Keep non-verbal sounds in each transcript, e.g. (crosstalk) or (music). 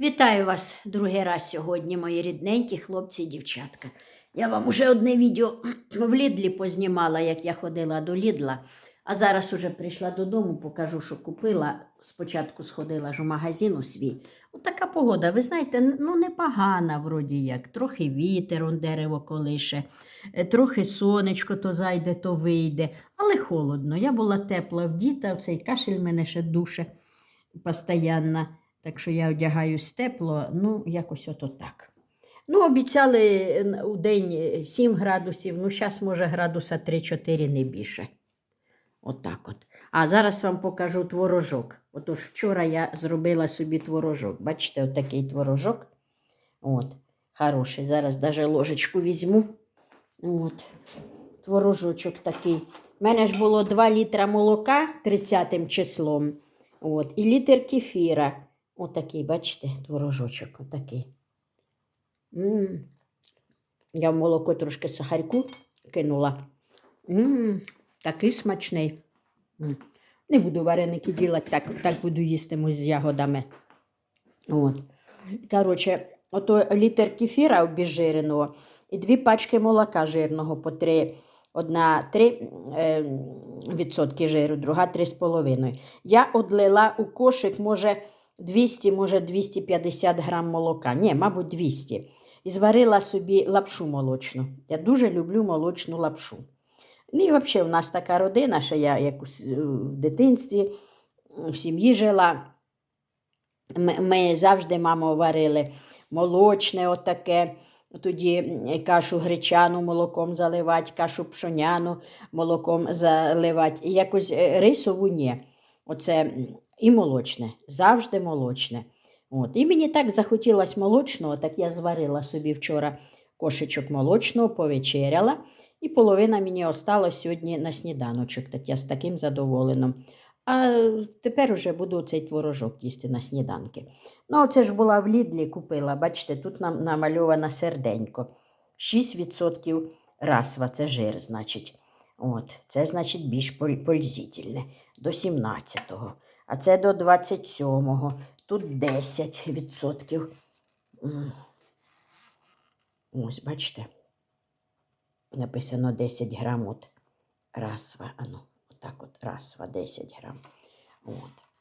Вітаю вас другий раз сьогодні, мої рідненькі хлопці і дівчатка. Я вам уже одне відео (clears throat) в Лідлі познімала, як я ходила до Лідла, а зараз уже прийшла додому, покажу, що купила. Спочатку сходила ж у магазин у свій. От така погода, ви знаєте, ну непогана, вроді як. Трохи вітер, он дерево колише, е, трохи сонечко то зайде, то вийде, але холодно. Я була тепла вдіта, цей кашель мене ще душе постоянно. Так що я одягаюсь тепло, ну, якось ото так. Ну, обіцяли е, у день е, 7 градусів, ну, зараз, може, градуса 3-4 не більше. Отак от. А зараз вам покажу творожок. Отож, вчора я зробила собі творожок. Бачите, отакий творожок. От, хороший. Зараз навіть ложечку візьму. От, творожочок такий. У мене ж було 2 літра молока 30 числом. От, і літр кефіра. Отакий, бачите, творожочок. Отакий. м Я в молоко трошки сахарку кинула. м такий смачний. М. Не буду вареники ділати, так, так буду їстиму з ягодами. От. Коротше, ото літр кефіра обезжиреного і дві пачки молока жирного по три. Одна 3 е, відсотки жиру, друга 3,5. Я одлила у кошик, може, 200, може 250 грам молока. Ні, мабуть, 200. І зварила собі лапшу молочну. Я дуже люблю молочну лапшу. Ну і взагалі в нас така родина, що я якось в дитинстві в сім'ї жила. Ми, завжди мамо варили молочне отаке. Тоді кашу гречану молоком заливати, кашу пшоняну молоком заливати. І якось е, рисову ні. Оце і молочне, завжди молочне. От. І мені так захотілося молочного, так я зварила собі вчора кошечок молочного, повечеряла, і половина мені осталась сьогодні на сніданочок. Так я з таким задоволеним. А тепер уже буду цей творожок їсти на сніданки. Ну, оце ж була в Лідлі купила. Бачите, тут нам намальовано серденько. 6% расва, це жир, значить. От, це значить більш пользительне. До 17-го. А це до 27-го. Тут 10%. Ось, бачите. Написано 10 грам от расва. Ану, отак от расва 10 грам. От.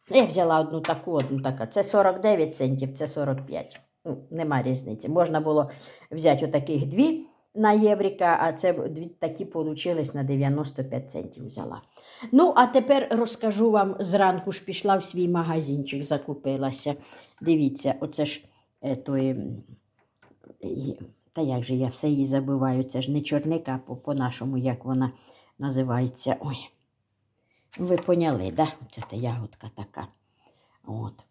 Я взяла одну таку, одну така. Це 49 центів, це 45. Ну, нема різниці. Можна було взяти отаких дві на єврика, а це дві такі получились на 95 центів взяла. Ну, а тепер розкажу вам зранку ж пішла в свій магазинчик, закупилася. Дивіться, оце ж е, той. Та як же я все її забиваю? Це ж не чорника, по- по-нашому, як вона називається. Ой. Ви поняли, да? Оце та ягодка така. От.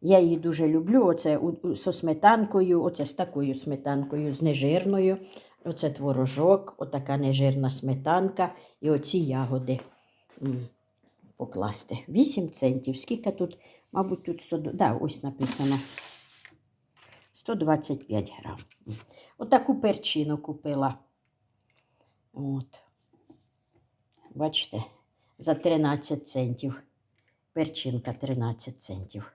Я її дуже люблю. Оце со сметанкою, оце з такою сметанкою, з нежирною. Оце творожок, отака нежирна сметанка і оці ягоди покласти. 8 центів. Скільки тут, мабуть, тут 100, да, ось написано. 125 грам. Отаку перчину купила. От. Бачите, за 13 центів. Перчинка 13 центів.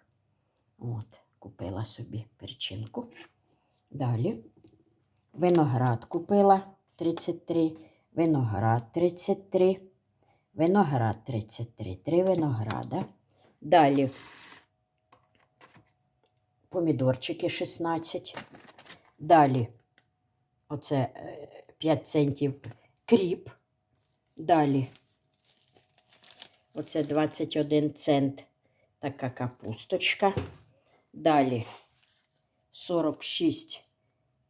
От, купила собі перчинку. Далі. Виноград купила 33, виноград 33, виноград 33, три винограда. Далі помідорчики 16. Далі оце е, 5 центів кріп. Далі оце 21 цент така капусточка. Далі 46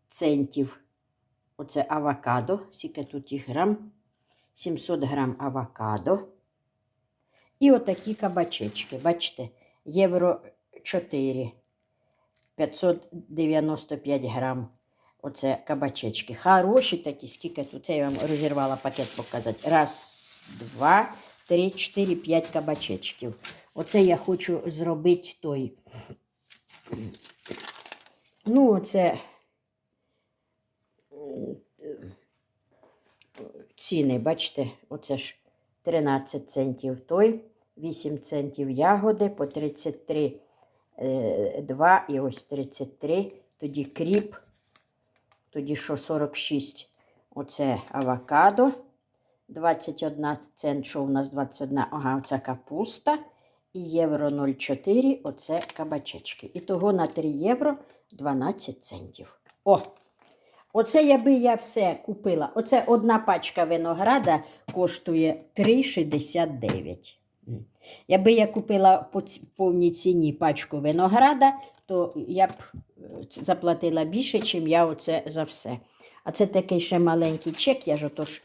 центів. Оце авокадо. Скільки тут їх грам? 700 грам авокадо. І отакі кабачечки. Бачите, євро 4. 595 грам. Оце кабачечки. Хороші такі, скільки тут. Я вам розірвала пакет показати. Раз, два, три, чотири, п'ять кабачечків. Оце я хочу зробити той. Ну, оце ціни, бачите, оце ж 13 центів той, 8 центів ягоди, по 33 е, 2 і ось 33. Тоді кріп, тоді що 46. Оце авокадо. 21 цент, що у нас 21, ага, оце капуста. І євро 0,4, оце кабачечки. І того на 3 євро 12 центів. О! Оце якби я все купила. Оце одна пачка винограда коштує 3,69. М. Якби я купила по повній ціні пачку винограда, то я б е, заплатила більше, ніж я оце за все. А це такий ще маленький чек, я ж отож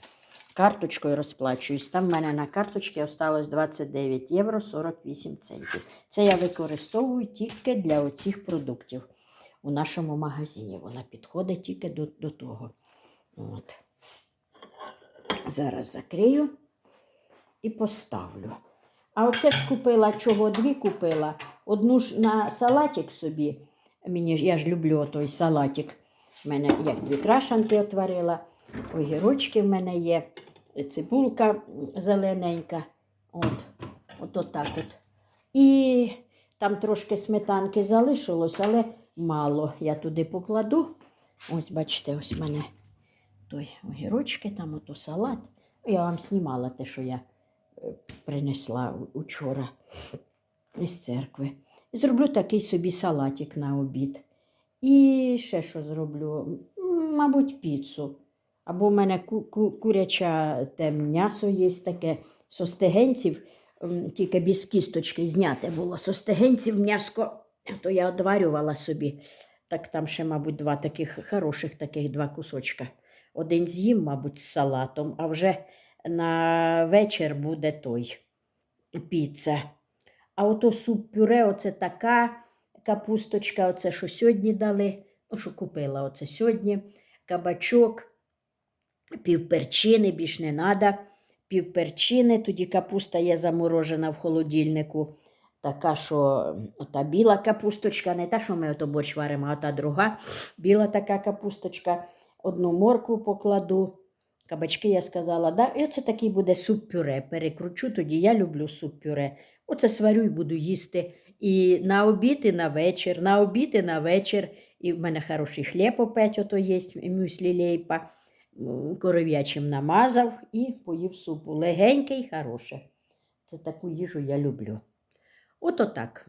карточкою розплачуюсь. Там в мене на карточці осталось 29 євро 48 центів. Це я використовую тільки для оцих продуктів у нашому магазині. Вона підходить тільки до, до того. От. Зараз закрию і поставлю. А оце ж купила, чого дві купила. Одну ж на салатик собі. Мені, я ж люблю той салатик. У мене як дві крашанки отварила, огірочки в мене є, цибулка зелененька. От, от, от так от. І там трошки сметанки залишилось, але мало. Я туди покладу. Ось, бачите, ось в мене той огірочки, там ото салат. Я вам знімала те, що я е, принесла учора із церкви. Зроблю такий собі салатик на обід. І ще що зроблю? Мабуть, піцу. Або в мене ку- ку- куряча те м'ясо є таке з остегенців, тільки без кісточки зняте було. З остегенців м'яско, то я одварювала собі. Так там ще, мабуть, два таких хороших таких два кусочка. Один з'їм, мабуть, з салатом, а вже на вечір буде той піца. А ото суп пюре, оце така капусточка, оце що сьогодні дали, ну, що купила оце сьогодні, кабачок, півперчини, більш не треба. Півперчини, тоді капуста є заморожена в холодильнику. Така, що м, ота біла капусточка, не та, що ми ото борщ варимо, а та друга біла така капусточка. Одну моркву покладу. Кабачки я сказала, да, і оце такий буде суп-пюре. Перекручу, тоді я люблю суп-пюре. Оце сварю і буду їсти. І на обід, і на вечір, на обід, і на вечір. І в мене хороший хліб опять ото є, мюслі лейпа. Коров'ячим намазав і поїв супу. Легенький, хороше. Це таку їжу я люблю. Ото так.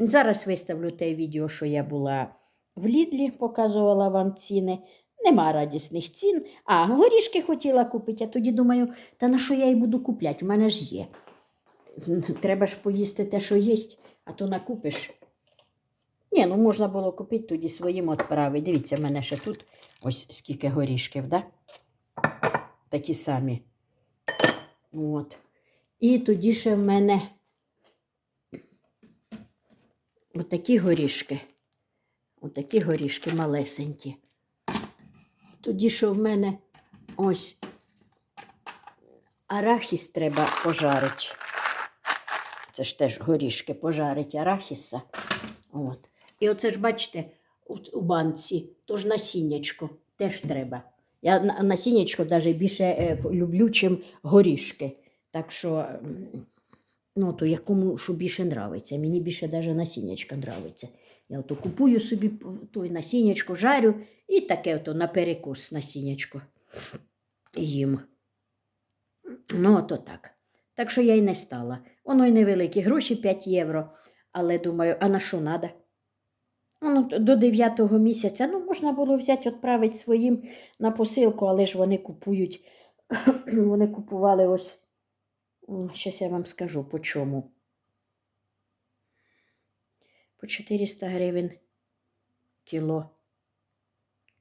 Зараз виставлю те відео, що я була в Лідлі, показувала вам ціни. Нема радісних цін. А, горішки хотіла купити, а тоді думаю, та на що я їх буду купляти? У мене ж є. Треба ж поїсти те, що є, а то накупиш. Ні, ну можна було купити тоді своїм відправити. Дивіться, в мене ще тут ось скільки горішків, да? Такі самі. От. І тоді ще в мене отакі горішки. Отакі горішки малесенькі. Тоді що в мене ось арахіс треба пожарити. Це ж теж горішки пожарить арахіса. От. І оце ж, бачите, у, банці, то ж насіннячко теж треба. Я на- насіннячко навіть більше е, люблю, чим горішки. Так що, ну, то якому що більше нравиться. Мені більше навіть насіннячка нравиться. Я ото купую собі той насіннячко, жарю і таке ото на перекус насіннячко їм. Ну, ото так. Так що я й не стала. Воно й невеликі гроші 5 євро. Але думаю, а на що треба? Ну, до 9 місяця ну, можна було взяти, відправити своїм на посилку, але ж вони купують. (clears throat) вони купували ось. Щось я вам скажу по чому. По 400 гривень кіло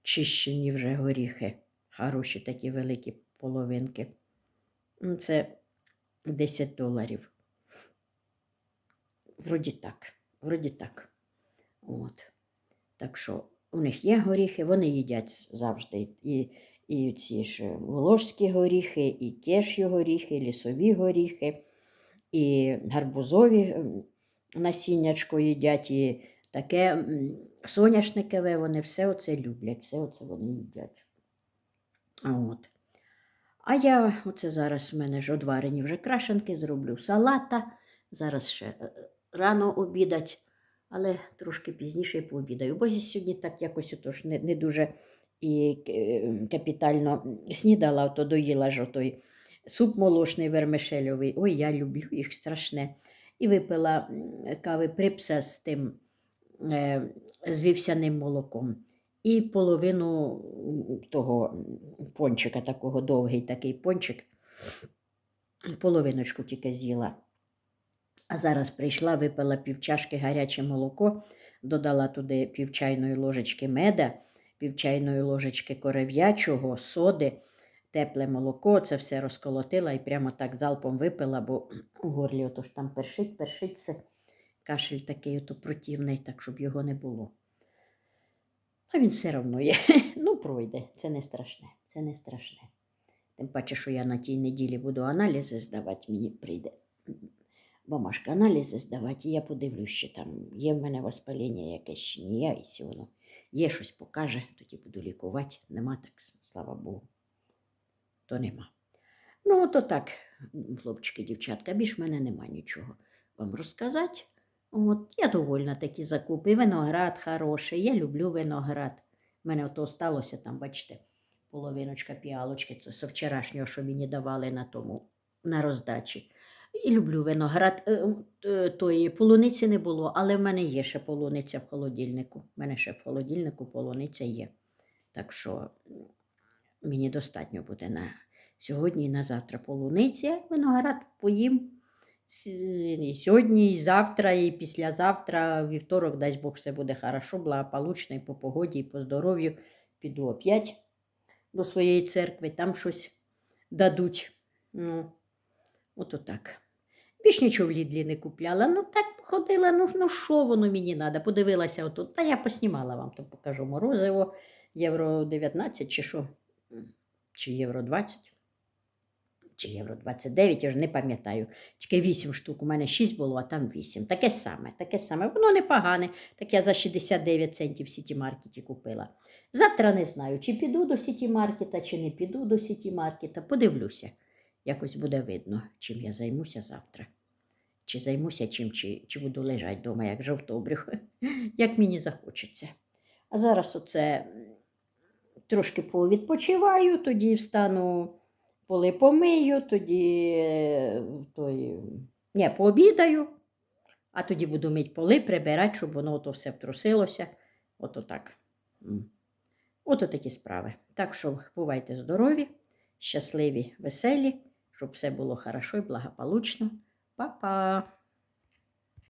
чищені вже горіхи. Хороші такі великі половинки. Ну, Це 10 доларів. Вроді так. Вроді так. От. Так що у них є горіхи, вони їдять завжди. І, і ці ж волошські горіхи, і кеші горіхи, лісові горіхи, і гарбузові насіннячко їдять, і таке соняшникове, вони все оце люблять, все оце вони їдять. От. А я оце зараз в мене ж одварені вже крашенки, зроблю салата. Зараз ще е, рано обідать, але трошки пізніше пообідаю. Бо сьогодні так якось отож не, не дуже і е, капітально снідала, то доїла ж той суп молочний вермишельовий. Ой, я люблю їх страшне. І випила кави припса з тим е, з вівсяним молоком. І половину того пончика, такого довгий такий пончик, половиночку тільки з'їла. А зараз прийшла, випила півчашки гаряче молоко, додала туди півчайної ложечки меда, півчайної ложечки корев'ячого, соди, тепле молоко, це все розколотила і прямо так залпом випила, бо у горлі отож там першить, першить все. Кашель такий ото противний, так щоб його не було. А він все одно є. (laughs) Ну, пройде, це не страшне, це не страшне. Тим паче, що я на тій неділі буду аналізи здавати, мені прийде бумажка аналізи здавати, і я подивлюсь, що там є в мене воспаління якесь чи ні, я, якщо воно є щось покаже, тоді буду лікувати. Нема так, слава Богу. То нема. Ну, то так, хлопчики, дівчатка, більш в мене нема нічого вам розказати. От, я довольна такі закупи. Виноград хороший, я люблю виноград. У мене ото сталося там, бачите, половиночка піалочки, це з вчорашнього, що мені давали на тому, на роздачі. І люблю виноград. Е, е, Тої полуниці не було, але в мене є ще полуниця в холодильнику. У мене ще в холодильнику полуниця є. Так що мені достатньо буде на сьогодні і на завтра полуниці. а Виноград поїм і сьогодні, і завтра, і післязавтра, вівторок, дасть Бог, все буде хорошо, благополучно, і по погоді, і по здоров'ю. Піду опять до своєї церкви, там щось дадуть. Ну, Ото так. Більш нічого в Лідлі не купляла. Ну так ходила, ну, ну що воно мені треба? Подивилася отут. Та я поснімала вам, то покажу морозиво, євро 19 чи що, чи євро 20, чи євро 29, я вже не пам'ятаю. Тільки 8 штук, у мене 6 було, а там 8. Таке саме, таке саме. Воно непогане. Так я за 69 центів в Сіті Маркеті купила. Завтра не знаю, чи піду до Сіті Маркета, чи не піду до Сіті Маркета. Подивлюся. Якось буде видно, чим я займуся завтра. Чи займуся чим, чи, чи буду лежати вдома, як жовтобрюх, (laughs) як мені захочеться. А зараз оце трошки повідпочиваю, тоді встану, поли помию, тоді е, той, ні, пообідаю, а тоді буду мити поли, прибирати, щоб воно ото все втрусилося. Ото так. Ото такі справи. Так що бувайте здорові, щасливі, веселі, щоб все було хорошо і благополучно. Па-па!